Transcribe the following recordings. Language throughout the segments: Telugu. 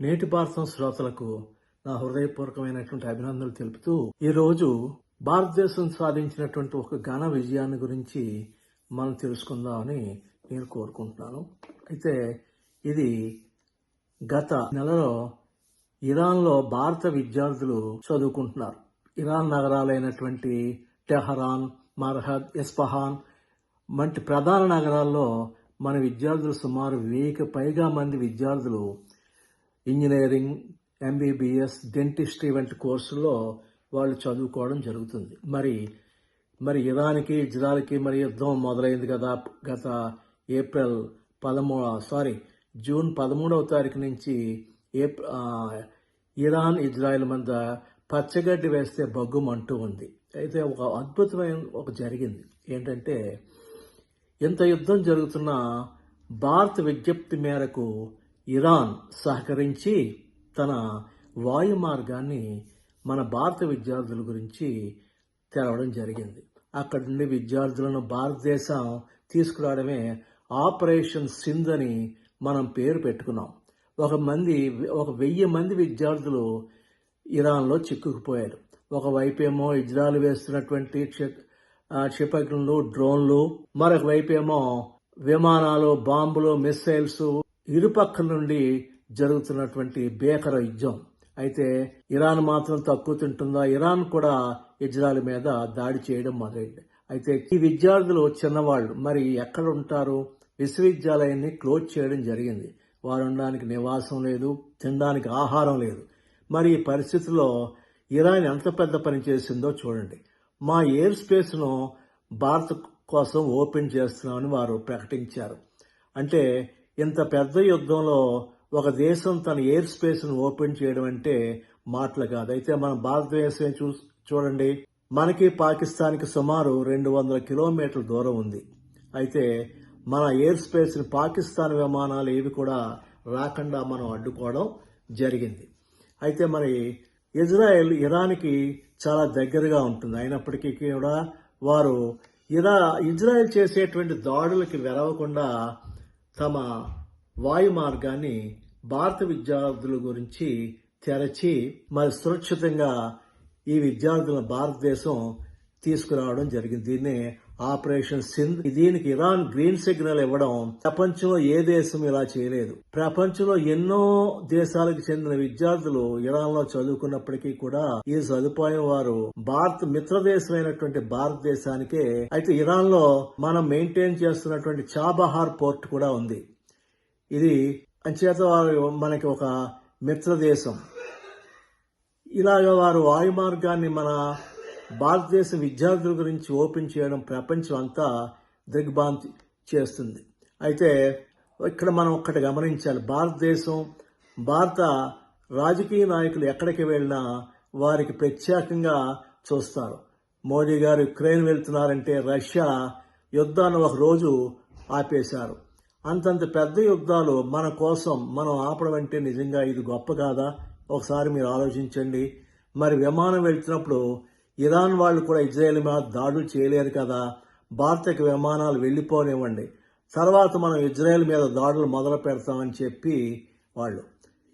నేటి భారతం శ్రోతలకు నా హృదయపూర్వకమైనటువంటి అభినందనలు తెలుపుతూ ఈరోజు భారతదేశం సాధించినటువంటి ఒక ఘన విజయాన్ని గురించి మనం తెలుసుకుందామని నేను కోరుకుంటున్నాను. అయితే ఇది గత నెలలో ఇరాన్లో భారత విద్యార్థులు చదువుకుంటున్నారు. ఇరాన్ నగరాలైనటువంటి టెహరాన్ మర్హద్ ఇస్ఫహాన్ వంటి ప్రధాన నగరాల్లో మన విద్యార్థులు సుమారు వెయ్యికి పైగా మంది విద్యార్థులు ఇంజనీరింగ్ ఎంబీబీఎస్ డెంటిస్ట్రీ వంటి కోర్సుల్లో వాళ్ళు చదువుకోవడం జరుగుతుంది. మరి మరి ఇరాన్కి ఇజ్రాయల్కి మరి యుద్ధం మొదలైంది కదా. గత ఏప్రిల్ పదమూ సారీ జూన్ పదమూడవ తారీఖు నుంచి ఏప్ ఇరాన్ ఇజ్రాయెల్ మధ్య పచ్చగడ్డి వేస్తే బగ్గుమంటూ ఉంది. అయితే ఒక అద్భుతమైన ఒక జరిగింది. ఏంటంటే ఇంత యుద్ధం జరుగుతున్న భారత విజ్ఞప్తి మేరకు ఇరాన్ సహకరించి తన వాయు మార్గాన్ని మన భారత విద్యార్థుల గురించి తెరవడం జరిగింది. అక్కడి నుండి విద్యార్థులను భారతదేశం తీసుకురావడమే ఆపరేషన్ సింధ్ అని మనం పేరు పెట్టుకున్నాం. ఒక మంది ఒక వెయ్యి మంది విద్యార్థులు ఇరాన్లో చిక్కుకుపోయారు. ఒకవైపేమో ఇజ్రాయల్ వేస్తున్నటువంటి క్ష- క్షిపణులు డ్రోన్లు మరొక వైపేమో విమానాలు బాంబులు మిస్సైల్స్ ఇరుపక్కల నుండి జరుగుతున్నటువంటి భీకర యుద్ధం. అయితే ఇరాన్ మాత్రం తక్కువ తింటుందా? ఇరాన్ కూడా ఇజ్రాయల్ మీద దాడి చేయడం మొదలైంది. అయితే ఈ విద్యార్థులు చిన్నవాళ్ళు మరి ఎక్కడ ఉంటారు విశ్వవిద్యాలయాన్ని క్లోజ్ చేయడం జరిగింది. వారు ఉండడానికి నివాసం లేదు తినడానికి ఆహారం లేదు. మరి ఈ పరిస్థితుల్లో ఇరాన్ ఎంత పెద్ద పని చేసిందో చూడండి. మా ఎయిర్ స్పేస్ను భారత్ కోసం ఓపెన్ చేస్తున్నామని వారు ప్రకటించారు. అంటే ఇంత పెద్ద యుద్ధంలో ఒక దేశం తన ఎయిర్ స్పేస్ను ఓపెన్ చేయడం అంటే మాటలు కాదు. అయితే మన భారతదేశం చూ చూడండి. మనకి పాకిస్తాన్కి సుమారు రెండు వందల కిలోమీటర్ల దూరం ఉంది. అయితే మన ఎయిర్ స్పేస్ని పాకిస్తాన్ విమానాలు ఏవి కూడా రాకుండా మనం అడ్డుకోవడం జరిగింది. అయితే మరి ఇజ్రాయెల్ ఇరాన్కి చాలా దగ్గరగా ఉంటుంది. అయినప్పటికీ కూడా వారు ఇరా ఇజ్రాయెల్ చేసేటువంటి దాడులకి వెరవకుండా తమ వాయు మార్గాన్ని భారత విద్యార్థుల గురించి తెరచి మరి సురక్షితంగా ఈ విద్యార్థులను భారతదేశం తీసుకురావడం జరిగింది. దీన్నే ఆపరేషన్ సింధ్. దీనికి ఇరాన్ గ్రీన్ సిగ్నల్ ఇవ్వడం ప్రపంచంలో ఏ దేశం ఇలా చేయలేదు. ప్రపంచంలో ఎన్నో దేశాలకు చెందిన విద్యార్థులు ఇరాన్లో చదువుకున్నప్పటికీ కూడా ఈ సదుపాయం వారు భారత్ మిత్ర దేశమైనటువంటి భారతదేశానికే. అయితే ఇరాన్లో మనం మెయింటైన్ చేస్తున్నటువంటి చాబహార్ పోర్ట్ కూడా ఉంది. ఇది అంచేత వారు మనకి ఒక మిత్ర దేశం ఇలాగ వారు వాయు మార్గాన్ని మన భారతదేశ విద్యార్థుల గురించి ఓపెన్ చేయడం ప్రపంచం అంతా దిగ్భ్రాంతి చేస్తుంది. అయితే ఇక్కడ మనం ఒక్కటి గమనించాలి. భారతదేశం భారత రాజకీయ నాయకులు ఎక్కడికి వెళ్ళినా వారికి ప్రత్యేకంగా చూస్తారు. మోడీ గారు యుక్రెయిన్ వెళ్తున్నారంటే రష్యా యుద్ధాన్ని ఒక రోజు ఆపేశారు. అంతంత పెద్ద యుద్ధాలు మన కోసం మనం ఆపడం అంటే నిజంగా ఇది గొప్ప కాదా? ఒకసారి మీరు ఆలోచించండి. మరి విమానం వెళ్తున్నప్పుడు ఇరాన్ వాళ్ళు కూడా ఇజ్రాయెల్ మీద దాడులు చేయలేరు కదా. భారతకి విమానాలు వెళ్ళిపోనివ్వండి. తర్వాత మనం ఇజ్రాయెల్ మీద దాడులు మొదలు పెడతామని చెప్పి వాళ్ళు.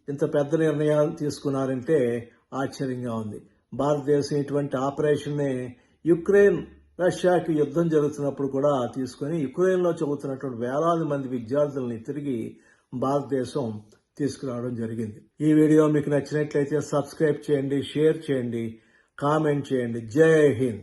ఇంత పెద్ద నిర్ణయాలు తీసుకున్నారంటే ఆశ్చర్యంగా ఉంది. భారతదేశం ఇటువంటి ఆపరేషన్ని యుక్రెయిన్ రష్యాకి యుద్ధం జరుగుతున్నప్పుడు కూడా తీసుకొని యుక్రెయిన్లో చదువుతున్నటువంటి వేలాది మంది విద్యార్థుల్ని తిరిగి భారతదేశం తీసుకురావడం జరిగింది. ఈ వీడియో మీకు నచ్చినట్లయితే సబ్స్క్రైబ్ చేయండి షేర్ చేయండి. కామెంట్ చేయండి. జై హింద్.